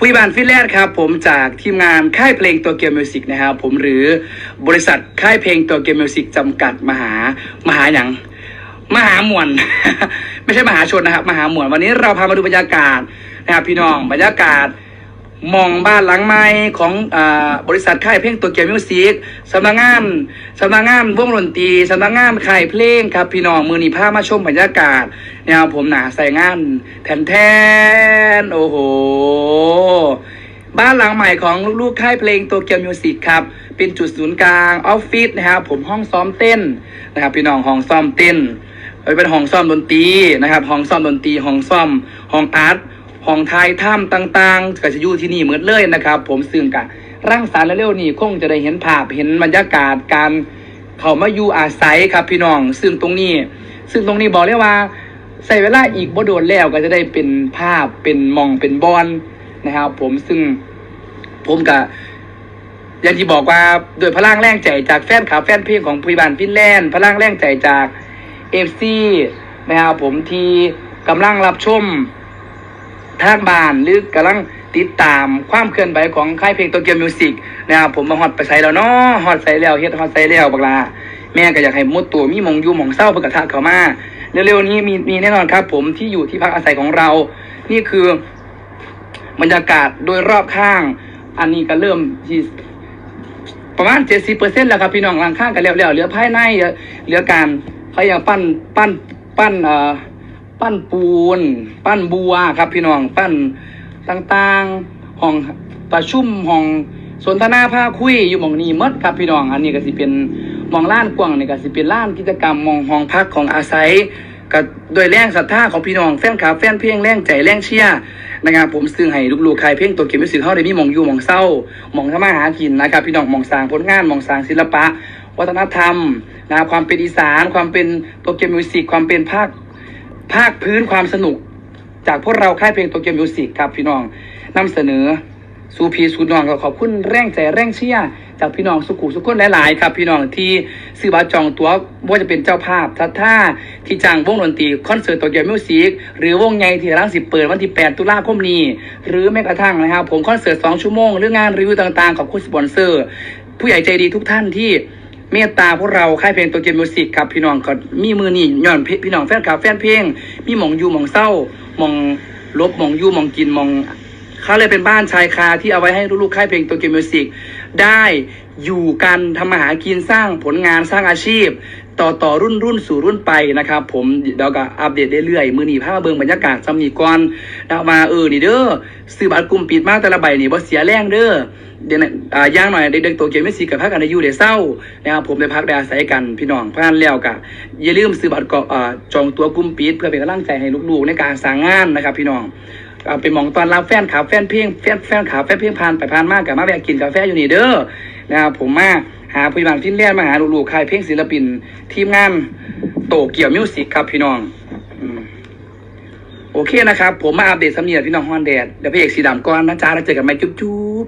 ผู้บานฟินแลนด์ครับผมจากทีมงานค่ายเพลงตัวเกียวมิวสิกนะครับผมหรือบริษัทค่ายเพลงตัวเกียวมิวสิกจำกัดมหามหาอย่างมหามวล ไม่ใช่มหาชนนะครับมหามวลวันนี้เราพามาดูบรรยากาศนะครับพี่น้องบรรยากาศ มองบ้านหลังไม้ของอบริษัทค่ายเพลงตัวเกียวมิวสิกสำนักงานสำนักงานวงดนตรีสำนักงานค่ายเพลงครับพี่น้องมือนีผ้ามาชมบรรยากาศนะครับผมหนาใส่งานแทนแทนโอ้โห บ้านหลังใหม่ของลูกๆค่ายเพลงตัวเกียวมิวสิกครับ เป็นจุดศูนย์กลางออฟฟิศนะครับผมห้องซ้อมเต้นนะครับพี่น้องห้องซ้อมเต้นเป็นห้องซ้อมดนตรีนะครับห้องซ้อมดนตรีห้องซ้อมห้องอาร์ต ห้องไทยถ้ำต่างๆก็จะอยู่ที่นี่เหมือนเลยนะครับ ผมซึ่งกะร่างสารเร็วๆนี่คงจะได้เห็นภาพเห็นบรรยากาศการเขามาอยู่อาศัยครับพี่น้อง ซึ่งตรงนี้ ซึ่งตรงนี้บอกเลยว่าใส่เวลาอีกบ่โดนแล้วก็จะได้เป็นภาพเป็นมองเป็นบอลนะครับ ผมซึ่งผมกะอย่างที่บอกว่าโดยพลังแรงใจจากแฟนคลับแฟนเพลงของพุยบานฟินแลนด์พลังแรงใจจากเอฟซีนะครับผมที่กำลังรับชม ทางบ้านหรือกำลังติดตามความเคลื่อนไหวของค่ายเพลงโตเกียวมิวสิกนะครับผมมาฮอดไปใส่แล้วเนาะฮอดใส่แล้วเฮ็ดฮอดใส่แล้วบักลาแม่ก็อยากให้มุดตัวมีมองอยู่มองเศร้าเพื่อกระทะเขามาเร็วๆนี้มีมีแน่นอนครับ ผมที่อยู่ที่พักอาศัยของเรา นี่คือบรรยากาศโดยรอบข้าง อันนี้ก็เริ่มที่ประมาณเจ็ดสิบเปอร์เซ็นต์แล้วครับพี่น้องหลังข้างกันแล้วแล้วเหลือภายในเหลือเหลือการเขายังปั้นปั้นปั้นเอ่อ ปั้นปูน ปั้นบัวครับพี่น้องปั้นต่างๆห้องประชุมห้องสนทนาภาคุยอยู่หมองนี้มดครับพี่น้องอันนี้ก็สิเป็นหมองล้านกว้างนี่ก็สิเป็นล้านกิจกรรมหมองห้องพักของอาศัยก็โดยแรงศรัทธาของพี่น้องแฟนคลับแฟนเพลงแรงใจแรงเชียร์นะครับผมซึ่งให้ลูกๆใครเพลงตัวเก็บมิวสิกเฮาได้มีหมองอยู่หมองเศร้าหมองทำมาหากินนะครับพี่น้องหมองสร้างผลงานหมองสร้างศิลปะ วัฒนธรรมนะความเป็นอีสานความเป็นตัวเกมมิวสิกความเป็นภาค ภาคพื้นความสนุก จากพวกเราค่ายเพลงโตเกียวมิวสิกครับพี่น้องนำเสนอสูพีสูน้องก็ขอบคุณแรงใจแรงเชียร์จากพี่น้องสุขุสุขคนหลายๆครับ พี่น้องที่ซื้อบัตรจองตั๋วว่าจะเป็นเจ้าภาพทัดท่าที่จ้างวงดนตรีคอนเสิร์ตโตเกียวมิวสิกหรือวงใหญ่ที่ร้านสิบเปิดวันที่ 8 ตุลาคมนี้ หรือแม้กระทั่งนะครับ ผมคอนเสิร์ต 2 ชั่วโมง หรืองานรีวิวต่างๆขอบคุณสปอนเซอร์ ผู้ใหญ่ใจดีทุกท่านที่ เมตตาพวกเราค่ายเพลงตัวเกมมิวสิกครับพี่น้องก็มีมือนี่ย้อนพี่น้องแฟนคลับแฟนเพลงมีหมองอยู่หมองเศร้าหมองลบหมองอยู่หมองกินหมอง เขาเลยเป็นบ้านชายคาที่เอาไว้ให้ลูกๆค่ายเพลงตัวเกมมิวสิกได้อยู่กันทำมาหากินสร้างผลงานสร้างอาชีพ ต่อต่อรุ่นรุ่นสู่รุ่นไปนะครับ ผมเดี๋ยวก็อัปเดตเรื่อยๆมือหนีพามาเบิ่งบรรยากาศสำนีก่อนแล้วมาเออนี่เด้อซื้อบัตรกลุ่มปิดมากแต่ละใบนี่บ่เสียแรงเด้อเดี๋ยวอ่าย่างหน่อยเด็กๆตัวเกมไม่สีกับพักกันอายุเดี๋ยวเศร้านะครับผมได้พักได้อาศัยกันพี่น้องพานแล้วกะอย่าลืมซื้อบัตรก็อ่าจองตัวกลุ่มปิดเพื่อเป็นกำลังใจให้ลูกๆในการสร้างงานนะครับ พี่น้อง เป็นมองตอนรับแฟนขาแฟนเพียงแฟนแฟนขาแฟนเพียงผ่านไปผ่านมากกับมาแวะกินกาแฟอยู่นี่เด้อนะครับผมมาหาผู้บานฟินแลนด์มาหาลูกๆค่ายเพลงศิลปิน ทีมงานโตเกียวมิวสิกครับพี่น้องโอเคนะครับ ผมมาอัปเดตสำเนียงพี่น้องฮอนแดดเดี๋ยวพี่เอกสีดำก่อนนะจ๊ะแล้วเจอกันใหม่จุ๊บ